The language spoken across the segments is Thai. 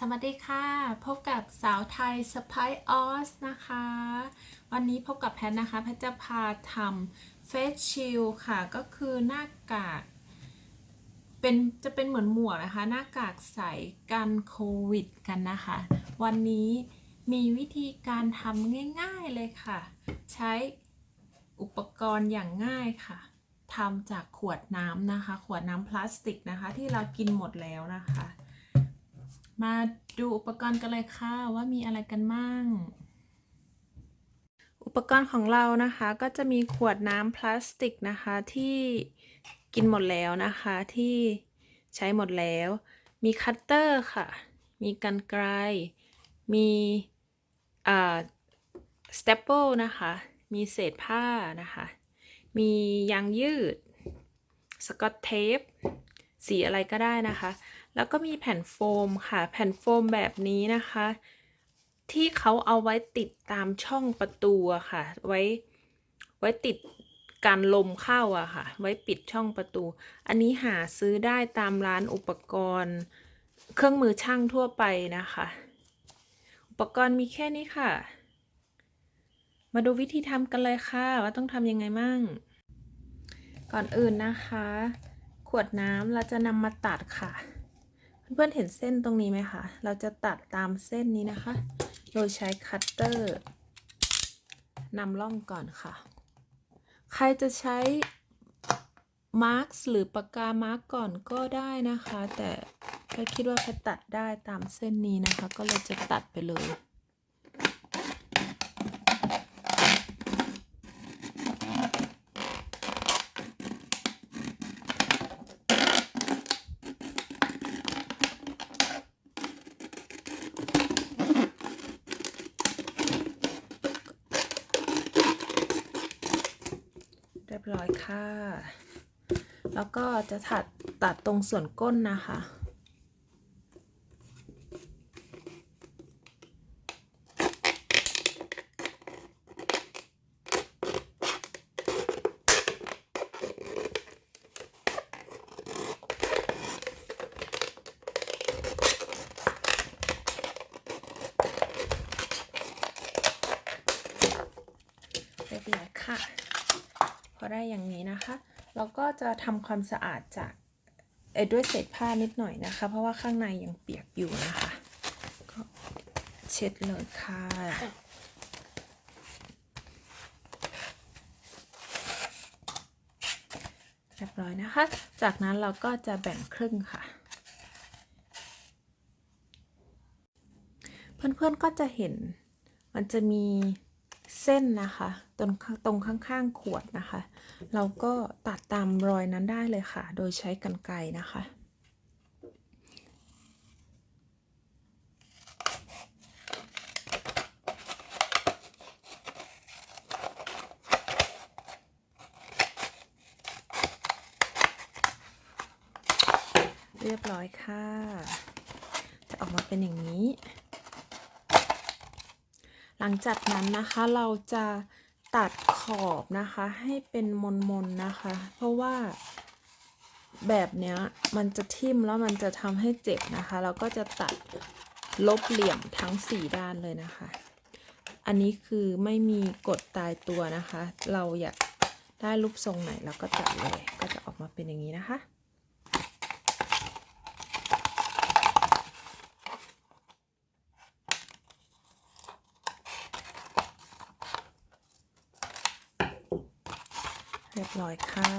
สวัสดีค่ะ พบกับสาวไทยสไปออสนะคะ วันนี้พบกับแพทนะคะ แพทจะพาทำเฟสชิลค่ะ ก็คือหน้ากาก เป็นจะเป็นเหมือนหมวกนะคะ หน้ากากใสกันโควิดกันนะคะ วันนี้มีวิธีการทำง่ายๆเลยค่ะ ใช้อุปกรณ์อย่างง่ายค่ะทำจากขวดน้ำนะคะ ขวดน้ำพลาสติกนะคะ ที่เรากินหมดแล้วนะคะ มาดูอุปกรณ์กันเลยค่ะว่ามีอะไรกันมั่งอุปกรณ์ของเรานะคะก็จะมีขวดน้ำพลาสติกนะคะที่กินหมดแล้วนะคะที่ใช้หมดแล้ว มีคัตเตอร์ค่ะ มีกันไกรมีอ่าสเตปเปิลนะคะ มีเศษผ้านะคะ มียางยืด สกอตเทป สีอะไรก็ได้นะคะ แล้วก็มีแผ่นโฟมค่ะ แผ่นโฟมแบบนี้นะคะ ที่เขาเอาไว้ติดตามช่องประตูค่ะ ไว้ไว้ติดการลมเข้าอะค่ะ ไว้ปิดช่องประตู อันนี้หาซื้อได้ตามร้านอุปกรณ์ เครื่องมือช่างทั่วไปนะคะ อุปกรณ์มีแค่นี้ค่ะ มาดูวิธีทำกันเลยค่ะ ว่าต้องทำยังไงมั่ง ก่อนอื่นนะคะ ขวดน้ำเราจะนำมาตัดค่ะ เพื่อนๆเห็นเส้นตรงนี้ไหมคะ เราจะตัดตามเส้นนี้นะคะ โดยใช้คัตเตอร์นำร่องก่อนค่ะ ใครจะใช้มาร์กหรือปากกามาร์กก่อนก็ได้นะคะ แต่แค่คิดว่าแค่ตัดได้ตามเส้นนี้นะคะ ก็เลยจะตัดไปเลย อยค่ะ แล้วก็จะถัดตัดตรงส่วนก้นนะคะ เรียบร้อยค่ะ พอได้อย่างนี้นะคะเราก็จะทำความสะอาดจากด้วยเศษผ้านิดหน่อยนะคะ เพราะว่าข้างในยังเปียกอยู่นะคะ ก็เช็ดเลยค่ะเรียบร้อยนะคะ จากนั้นเราก็จะแบ่งครึ่งค่ะ เพื่อนๆก็จะเห็นมันจะมี เส้นนะคะตรงข้างตรงข้างๆขวดนะคะ เราก็ตัดตามรอยนั้นได้เลยค่ะ โดยใช้กรรไกรนะคะเรียบร้อยค่ะ จะออกมาเป็นอย่างนี้ หลังจากนั้นนะคะเราจะตัดขอบนะคะให้เป็นมนๆนนะคะ เพราะว่าแบบเนี้ยมันจะทิ่มแล้วมันจะทำให้เจ็บนะคะ เราก็จะตัดลบเหลี่ยมทั้ง4ด้านเลยนะคะ อันนี้คือไม่มีกฎตายตัวนะคะ เราอยากได้รูปทรงไหนเราก็ตัดเลย ก็จะออกมาเป็นอย่างนี้นะคะ เรียบร้อยค่ะ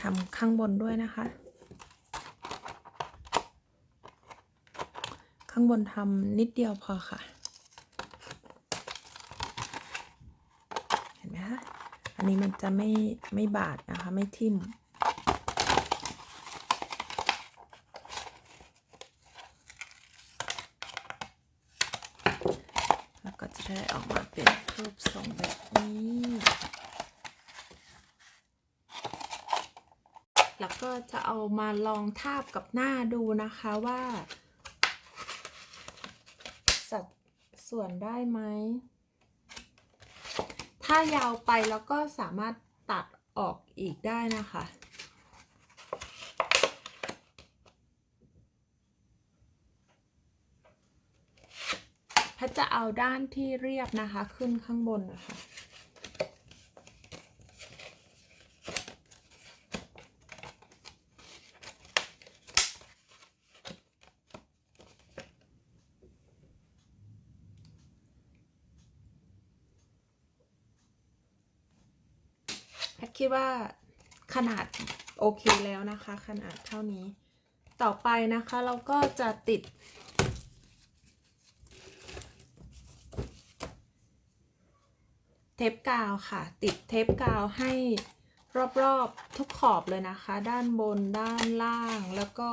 ทำข้างบนด้วยนะคะ ข้างบนทำนิดเดียวพอค่ะ เห็นไหมคะ อันนี้มันจะไม่ไม่บาดนะคะ ไม่ทิ่ม เอามาลองทาบกับหน้าดูนะคะว่า สัดส่วนได้ไหม ถ้ายาวไปแล้วก็สามารถตัดออกอีกได้นะคะพัดจะเอาด้านที่เรียบนะคะขึ้นข้างบนนะคะ ดว่าขนาดโอเคแล้วนะคะ ขนาดเท่านี้ ต่อไปนะคะเราก็จะติด เทปกาวค่ะ ติดเทปกาวให้รอบๆทุกขอบเลยนะคะ ด้านบนด้านล่างแล้วก็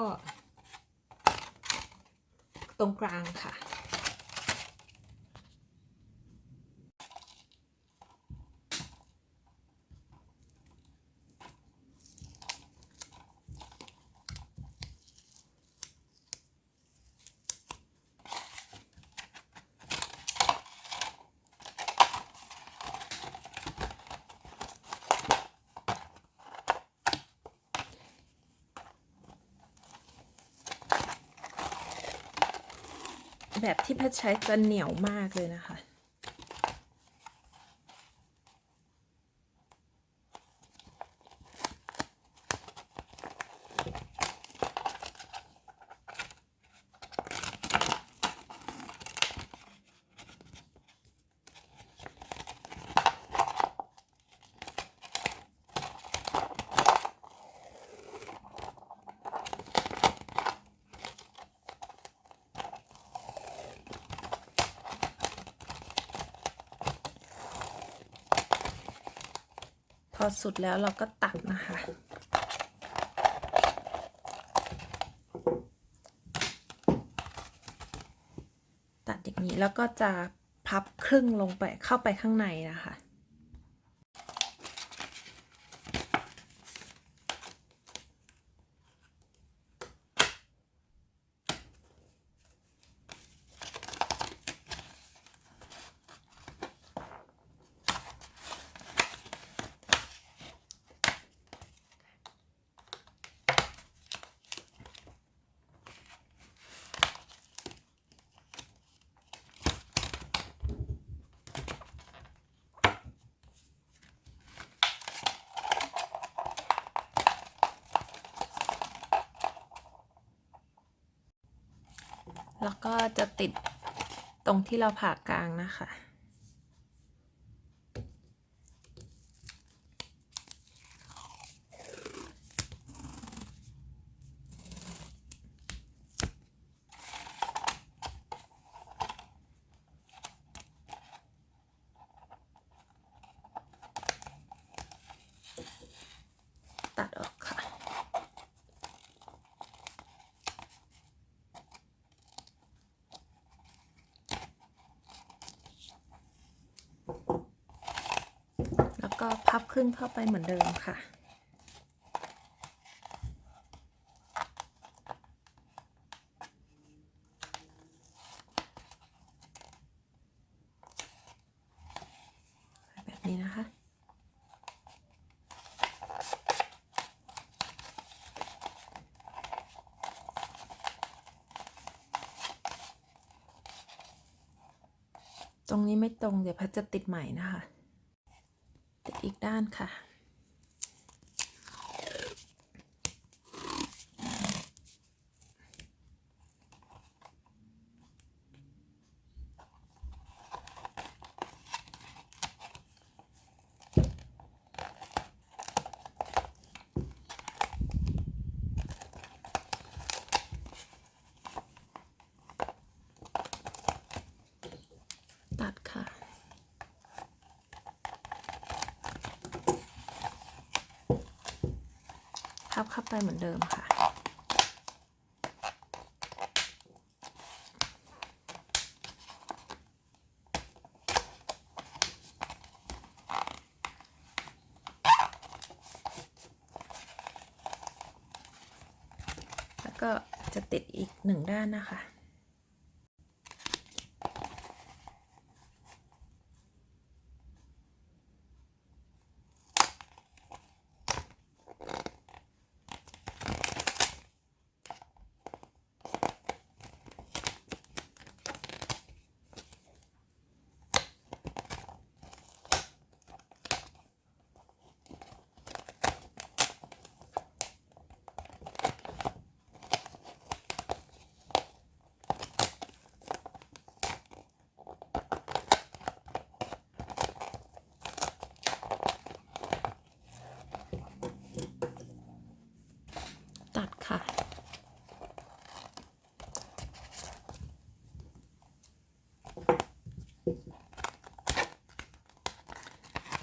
ตรงกลางค่ะ แบบที่แพทย์ใช้จะเหนียวมากเลยนะคะ อสุดแล้วเราก็ตัดนะคะ ตัดอย่างนี้แล้วก็จะพับครึ่งลงไปเข้าไปข้างในนะคะ แล้วก็จะติดตรงที่เราผ่ากลางนะคะ ตัดออกค่ะ แล้วก็ พับครึ่งเข้าไปเหมือนเดิมค่ะ แบบนี้นะคะตรงนี้ไม่ตรงเดี๋ยวพัดจะติดใหม่นะคะ ด้านค่ะ ตัดค่ะ พับเข้าไปเหมือนเดิมค่ะแล้วก็จะติดอีกหนึ่งด้านนะคะ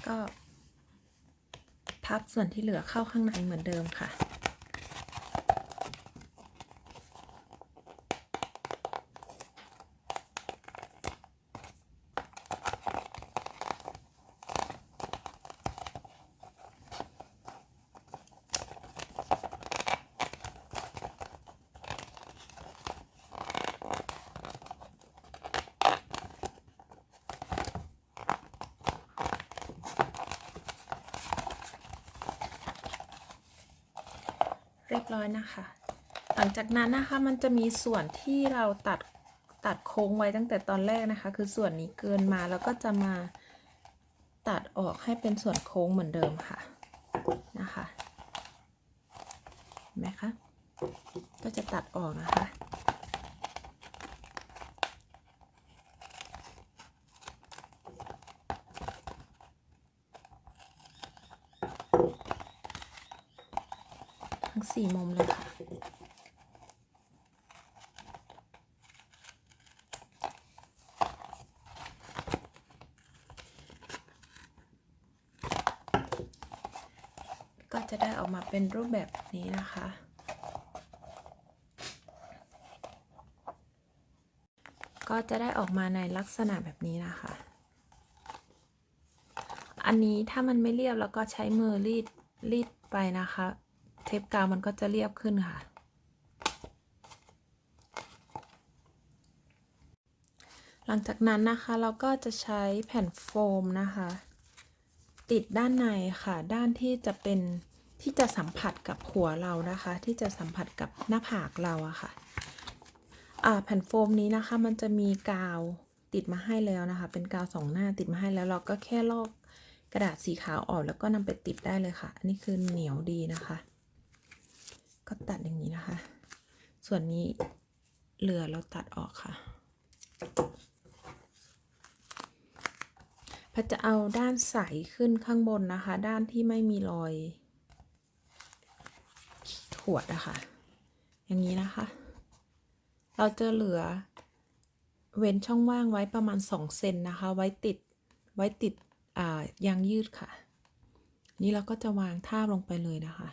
แก็พับส่วนที่เหลือเข้าข้างในเหมือนเดิมค่ะ นะคะ หลังจากนั้นนะคะมันจะมีส่วนที่เราตัดตัดโค้งไว้ตั้งแต่ตอนแรกนะคะ คือส่วนนี้เกินมาแล้วก็จะมาตัดออกให้เป็นส่วนโค้งเหมือนเดิมค่ะนะคะเห็นไหมคะก็จะตัดออกนะคะ ทั้งสี่มุมเลยค่ะ ก็จะได้ออกมาเป็นรูปแบบนี้นะคะก็จะได้ออกมาในลักษณะแบบนี้นะคะ อันนี้ถ้ามันไม่เรียบแล้วก็ใช้มือรีดรีดไปนะคะ เทปกาวมันก็จะเรียบขึ้นค่ะ หลังจากนั้นนะคะเราก็จะใช้แผ่นโฟมนะคะ ติดด้านในค่ะ ด้านที่จะเป็นที่จะสัมผัสกับหัวเรานะคะ ที่จะสัมผัสกับหน้าผากเราอะค่ะแผ่นโฟมนี้นะคะ มันจะมีกาวติดมาให้แล้วนะคะ เป็นกาวสองหน้าติดมาให้แล้วเราก็แค่ลอกกระดาษสีขาวออกแล้วก็นำไปติดได้เลยค่ะ อันนี้คือเหนียวดีนะคะ ก็ตัดอย่างนี้นะคะ ส่วนนี้เหลือเราตัดออกค่ะพทย์จะเอาด้านใสขึ้นข้างบนนะคะ ด้านที่ไม่มีรอยขวดอะคะ่ะ อย่างนี้นะคะ เราจะเหลือ เว้นช่องว่างไว้ประมาณ 2 เซนนะคะ ไว้ติด ไว้ติดยางยืดค่ะ นี่เราก็จะวางท่าบลงไปเลยนะคะ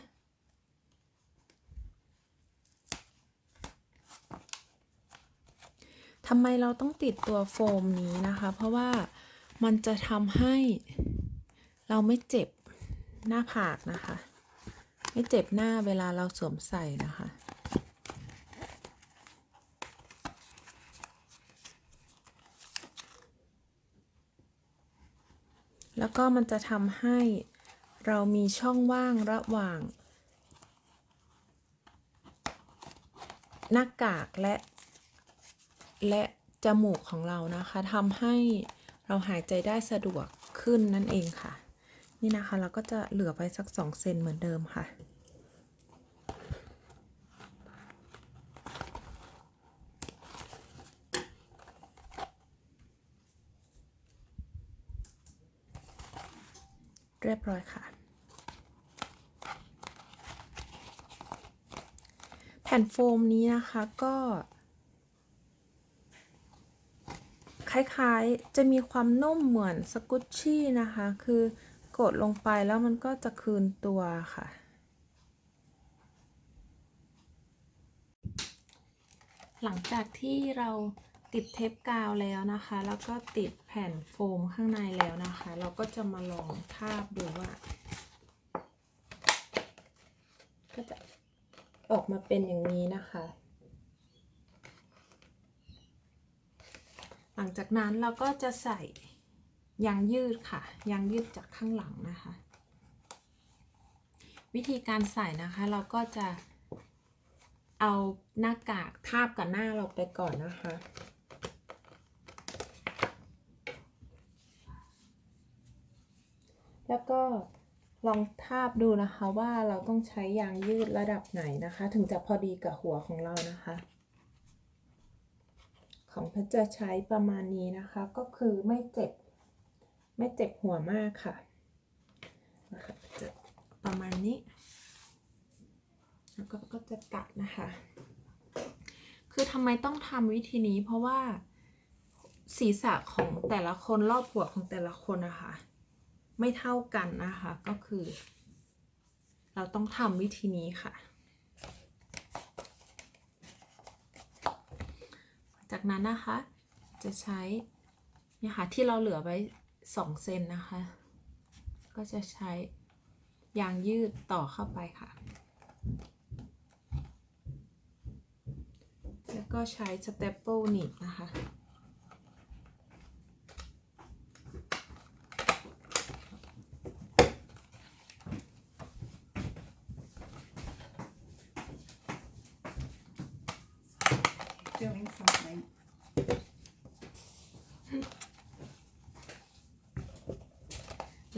ทำไมเราต้องติดตัวโฟมนี้นะคะ เพราะว่ามันจะทำให้เราไม่เจ็บหน้าผากนะคะ ไม่เจ็บหน้าเวลาเราสวมใส่นะคะ แล้วก็มันจะทำให้เรามีช่องว่างระหว่าง หน้ากากและ และจมูกของเรานะคะทำให้เราหายใจได้สะดวกขึ้นนั่นเองค่ะ นี่นะคะเราก็จะเหลือไปสัก2เซนเหมือนเดิมค่ะ เรียบร้อยค่ะ แผ่นโฟมนี้นะคะก็ คล้ายๆ จะมีความนุ่มเหมือนสกุชชี่นะคะ คือกดลงไปแล้วมันก็จะคืนตัวค่ะ หลังจากที่เราติดเทปกาวแล้วนะคะ แล้วก็ติดแผ่นโฟมข้างในแล้วนะคะ เราก็จะมาลองทาบดูว่า ก็จะออกมาเป็นอย่างนี้นะคะ หลั งจากนั้นเราก็จะใส่ยางยืดค่ะ ยางยืดจากข้างหลังนะคะ วิธีการใส่นะคะเราก็จะเอาหน้ากากทาบกับหน้าเราไปก่อนนะคะ แล้วก็ลองทาบดูนะคะว่าเราต้องใช้ยางยืดระดับไหนนะคะ ถึงจะพอดีกับหัวของเรานะคะ ของแพทย์จะใช้ประมาณนี้นะคะ ก็คือไม่เจ็บ ไม่เจ็บหัวมากค่ะนะคะจะประมาณนี้ แล้วก็ก็จะกัดนะคะ คือทำไมต้องทำวิธีนี้ เพราะว่าศีรษะของแต่ละคนรอบหัวของแต่ละคนนะคะ ไม่เท่ากันนะคะ ก็คือ เราต้องทำวิธีนี้ค่ะ จากนั้นนะคะจะใช้เนี่ยค่ะที่เราเหลือไว้2เซนนะคะ ก็จะใช้ยางยืดต่อเข้าไปค่ะ แล้วก็ใช้สเตปเปิลหนีบนะคะ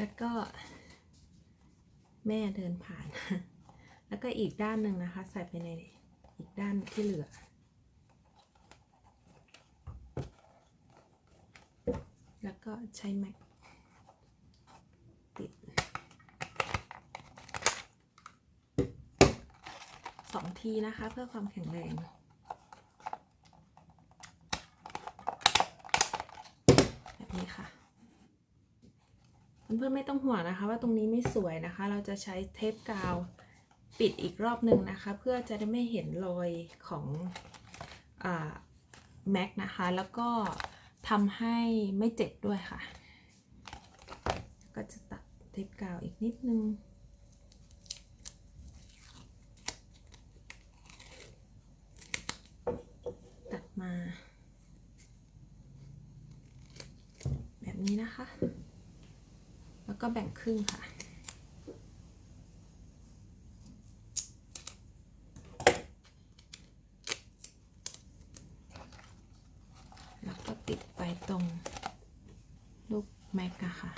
แล้วก็ แม่เดินผ่าน แล้วก็อีกด้านหนึ่งนะคะ ใส่ไปในอีกด้านที่เหลือ แล้วก็ใช้แม็กติดสองทีนะคะ เพื่อความแข็งแรง แบบนี้ค่ะ เพื่อนๆไม่ต้องห่วงนะคะ ว่าตรงนี้ไม่สวยนะคะ เราจะใช้เทปกาวปิดอีกรอบหนึ่งนะคะ เพื่อจะได้ไม่เห็นรอยของแม็กนะคะ แล้วก็ทำให้ไม่เจ็บด้วยค่ะ ก็จะตัดเทปกาวอีกนิดนึงตัดมา แบบนี้นะคะ ก็แบ่งครึ่งค่ะ แล้วก็ติดไปตรงลูกแม็กอะค่ะ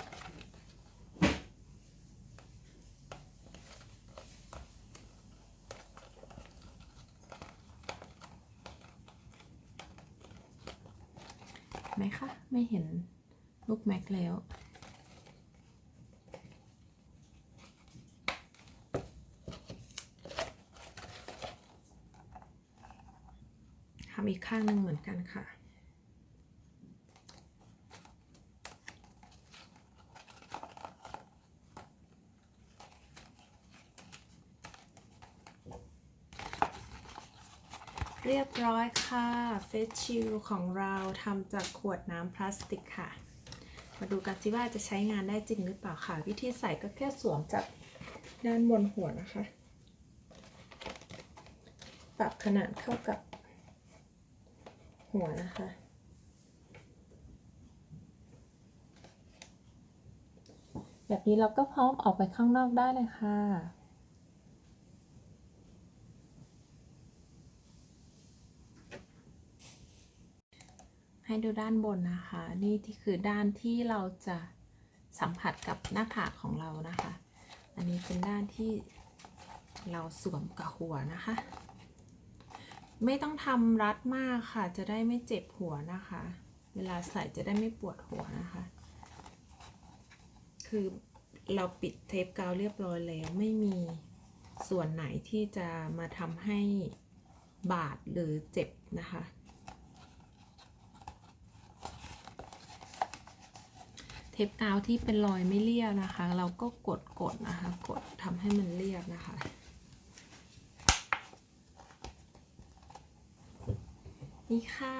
ไหมคะ ไม่เห็นลูกแม็กแล้ว ทำอีก ข้างหนึ่งเหมือนกันค่ะ เรียบร้อยค่ะเฟสชิลของเราทำจากขวดน้ำพลาสติกค่ะ มาดูกันสิว่าจะใช้งานได้จริงหรือเปล่าค่ะ วิธีใส่ก็แค่สวมจากด้านบนหัวนะคะ ปรับขนาดเข้ากับ หัวนะคะ แบบนี้เราก็พร้อมออกไปข้างนอกได้เลยค่ะให้ดูด้านบนนะคะ นี่ที่คือด้านที่เราจะสัมผัสกับหน้าผากของเรานะคะ อันนี้เป็นด้านที่เราสวมกับหัวนะคะ ไม่ต้องทำรัดมากค่ะ จะได้ไม่เจ็บหัวนะคะ เวลาใส่จะได้ไม่ปวดหัวนะคะ คือเราปิดเทปกาวเรียบร้อยแล้ว ไม่มีส่วนไหนที่จะมาทำให้บาดหรือเจ็บนะคะ เทปกาวที่เป็นรอยไม่เรียบนะคะ เราก็กดกดนะคะ กดทำให้มันเรียบนะคะ นี่ค่ะ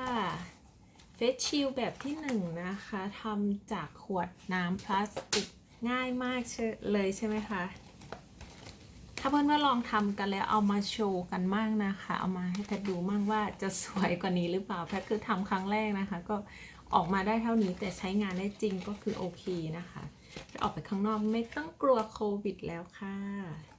เฟสชิลแบบที่หนึ่งนะคะทำจากขวดน้ำพลาสติกง่ายมากเชเลยใช่ไหมคะ ถ้าเพื่อนว่าลองทำกันแล้วเอามาโชว์กันมากนะคะ เอามาให้แพทย์ดูมั่งว่าจะสวยกว่านี้หรือเปล่าแพทย์คือทำครั้งแรกนะคะ ก็ออกมาได้เท่านี้แต่ใช้งานได้จริงก็คือโอเคนะคะออกไปข้างนอกไม่ต้องกลัวโควิดแล้วค่ะ